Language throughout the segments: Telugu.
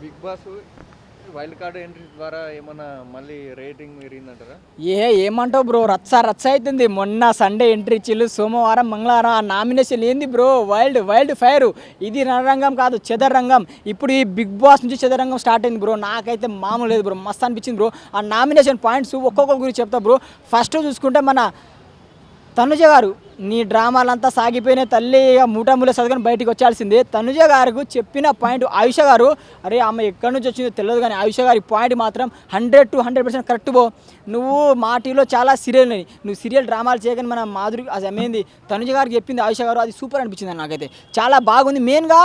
Big boss wild card entry ద్వారా ఏమన్నా మళ్ళీ రేటింగ్ పెరిగిందంటారా? ఏ ఏమంటావు బ్రో? రచ్చ రచ్చ అవుతుంది మొన్న సండే ఎంట్రీ ఇచ్చిల్లు సోమవారం మంగళవారం ఆ నామినేషన్ ఏంది బ్రో? Wild wild fire. ఇది రణరంగం కాదు చదరంగం. ఇప్పుడు ఈ బిగ్ బాస్ నుంచి చదరంగం స్టార్ట్ అయింది బ్రో. నాకైతే మామూలు లేదు బ్రో. మస్తు అనిపించింది బ్రో. ఆ నామినేషన్ పాయింట్స్ ఒక్కొక్కరి గురించి చెప్తా బ్రో. ఫస్ట్ చూసుకుంటే మన తనుజ గారు నీ డ్రామాలంతా సాగిపోయినాయి తల్లి ఇక చదువుకొని బయటికి వచ్చాల్సిందే తనుజ గారికి చెప్పిన పాయింట్ ఆయుష గారు అరే ఆమె ఎక్కడి నుంచి వచ్చిందో తెలియదు కానీ ఆయుష గారి పాయింట్ మాత్రం hundred to hundred percent correct పో. నువ్వు మా టీవీలో చాలా సీరియల్ ఉన్నాయి. నువ్వు సీరియల్ డ్రామాలు చేయగానే మన మాధురి అది అమ్మేంది తనుజ గారికి చెప్పింది ఆయుష గారు అది సూపర్ అనిపించింది నాకైతే చాలా బాగుంది. మెయిన్గా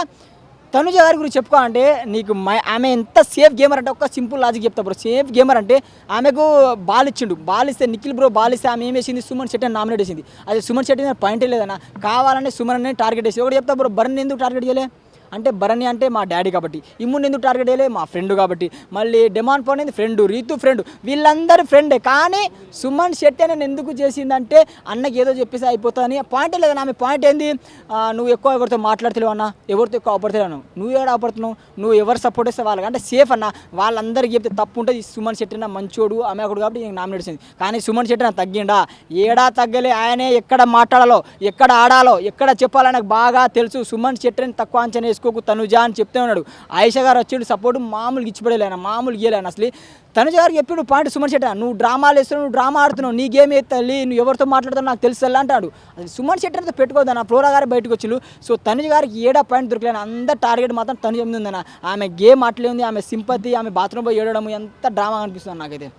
తనుజ గారి గురించి చెప్పుకో అంటే నీకు మై- ఆమె ఎంత సేఫ్ గేమర్ అంటే ఒక్క సింపుల్ లాజిక్ చెప్తా బ్రో సేఫ్ గేమర్ అంటే ఆమెకు బాల్ ఇచ్చిండు. బాల్ ఇస్తే నిఖిల్ బ్రో బాల్ ఇస్తే ఆమె ఏం వేసింది సుమన్ శెట్టి అని నామినేట్ చేసింది. అది సుమన్ శెట్టి పాయింట్ పాయింటే లేదన్నా. కావాలంటే సుమన్ అని టార్గెట్ వేసి ఒకటి చెప్తా బ్రో బర్న్ ఎందుకు టార్గెట్ చేయలే? అంటే భరణి అంటే మా డాడీ కాబట్టి. ఇమ్ముని ఎందుకు టార్గెట్ చేయలే? మా ఫ్రెండ్ కాబట్టి. మళ్ళీ డెమాన్ ఫోన్ అనేది ఫ్రెండ్ రీతు ఫ్రెండ్ వీళ్ళందరూ ఫ్రెండే కానీ సుమన్ శెట్టి అని ఎందుకు చేసిందంటే అన్నకి ఏదో చెప్పేసి అయిపోతుందని. పాయింట్ లేదన్న ఆమె పాయింట్ ఏంది? నువ్వు ఎక్కువ ఎవరితో మాట్లాడతలేవు అన్న. ఎవరితో ఎక్కువ ఆపడతలేవు నువ్వు ఏడ ఆపడుతున్నావు నువ్వు ఎవరు సపోర్ట్ చేస్తే వాళ్ళకి? అంటే సేఫ్ అన్న. వాళ్ళందరికీ చెప్తే తప్పు ఉంటుంది సుమన్ శెట్టి అన్న మంచోడు ఆమె ఒకడు కాబట్టి నేను నామినేట్ చేసింది. కానీ సుమన్ శెట్టి నా తగ్గిండా? ఏడా తగ్గలే. ఆయనే ఎక్కడ మాట్లాడాలో ఎక్కడ ఆడాలో ఎక్కడ చెప్పాలో నాకు బాగా తెలుసు. సుమన్ శెట్టిని తక్కువ అంచనా వేసుకోకు తనుజా అని చెప్తే ఉన్నాడు. ఆయిషా గారు వచ్చాడు సపోర్ట్ మామూలుగా ఇచ్చిపడేలే మామూలు గీయలేను అసలు. తనుజ గారికి చెప్పాడు పాయింట్ సుమన్ శెట్టి నువ్వు డ్రామాలు వేస్తున్నావు నువ్వు డ్రామా ఆడుతున్నావు నీ గేమ్ ఎత్తాలి నువ్వు ఎవరితో మాట్లాడుతావు నాకు తెలుసు అంటాడు. అది సుమన్ శెట్టి అయితే పెట్టుకోదన్న ఫ్లోరా గారు బయటకు వచ్చిండు. సో తనుజ గారికి ఏడా పాయింట్ దొరకలేను అందరు టార్గెట్ మాత్రం తనుజ ఉందన్న ఆమె గేమ్ అట్లే ఉంది ఆమె సింపతి ఆమె బాత్రూమ్ పోయి ఏడడం ఎంత డ్రామా అనిపిస్తుంది నాకైతే.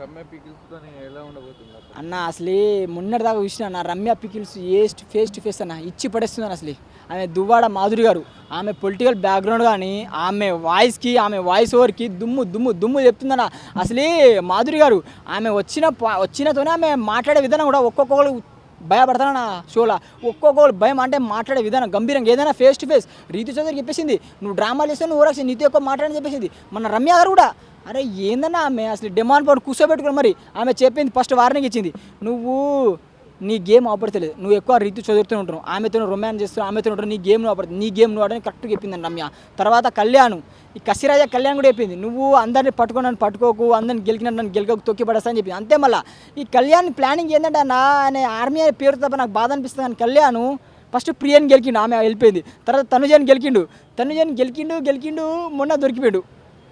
రమ్య పికిల్స్తో ఎలా ఉండబోతుంది అన్న అసలు మొన్నటిదాకా చూసిన అన్న రమ్య పికిల్స్ ఏ ఫేస్ టు ఫేస్ అన్న ఇచ్చి పడేస్తుంది అసలు. ఆమె దువ్వాడ మాధురి గారు ఆమె పొలిటికల్ బ్యాక్గ్రౌండ్ కానీ ఆమె వాయిస్కి ఆమె వాయిస్ ఓవర్కి దుమ్ము దుమ్ము దుమ్ము చెప్తుందన్న అసలే మాధురి గారు ఆమె వచ్చిన పా- వచ్చినతోనే ఆమె మాట్లాడే విధానం కూడా ఒక్కొక్కరు భయపడతానన్న షోలో. ఒక్కొక్కరు భయం అంటే మాట్లాడే విధానం గంభీరంగా. ఏదైనా ఫేస్ టు ఫేస్ రీతి చౌదరి చెప్పేసింది నువ్వు డ్రామాలు చేస్తే నువ్వు ఊరాక్షి నీతో ఎక్కువ మాట్లాడని చెప్పేసింది. మన రమ్య గారు కూడా అరే ఏందన్నా ఆమె? అసలు డిమాండ్ పౌండ్ కూర్చోబెట్టుకుని మరి. ఆమె చెప్పింది ఫస్ట్ వార్నింగ్ ఇచ్చింది. నువ్వు నీ గేమ్ ఆపడతలేదు నువ్వు ఎక్కువ రీతి చదువుతూ ఉంటావు ఆమెతో రొమాన్స్ చేస్తున్నావు ఆమెతో ఉంటావు నీ గేమ్ నువ్వు నీ గేమ్ నువ్వు ఆడని కరెక్ట్గా చెప్పింది రమ్య. తర్వాత కళ్యాణ్. ఈ కసిరాజ కళ్యాణ్ కూడా చెప్పింది. నువ్వు అందరిని పట్టుకున్నాను నన్ను పట్టుకోకు అందరిని గెలిచిన నన్ను గెలకకు తొక్కి పడేస్తా అని చెప్పింది. అంతే మళ్ళీ. ఈ కళ్యాణ్ ప్లానింగ్ ఏంటంటే నా ఆయన ఆర్మీ అనే పేరు తప్ప నాకు బాధ అనిపిస్తుంది కానీ కళ్యాణ్ ఫస్ట్ ప్రియని గెలికిండు ఆమె వెళ్ళిపోయింది. తర్వాత తనుజని గెలికిండు. తనుజని గెలికిండు గెలికిండు మొన్న దొరికిపోయాడు.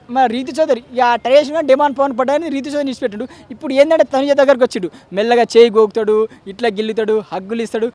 మా రీతి చౌదరి ఇక ట్రెడిషన్గా డిమాండ్ పవన్ పడ్డాయని రీతి చౌదరి ఇచ్చిపెట్టాడు ఇప్పుడు ఏంటంటే తనుజ దగ్గరకు వచ్చిండు. మెల్లగా చేయి గోకుతాడు ఇట్లా గిల్లుతాడు హగ్గులు ఇస్తాడు.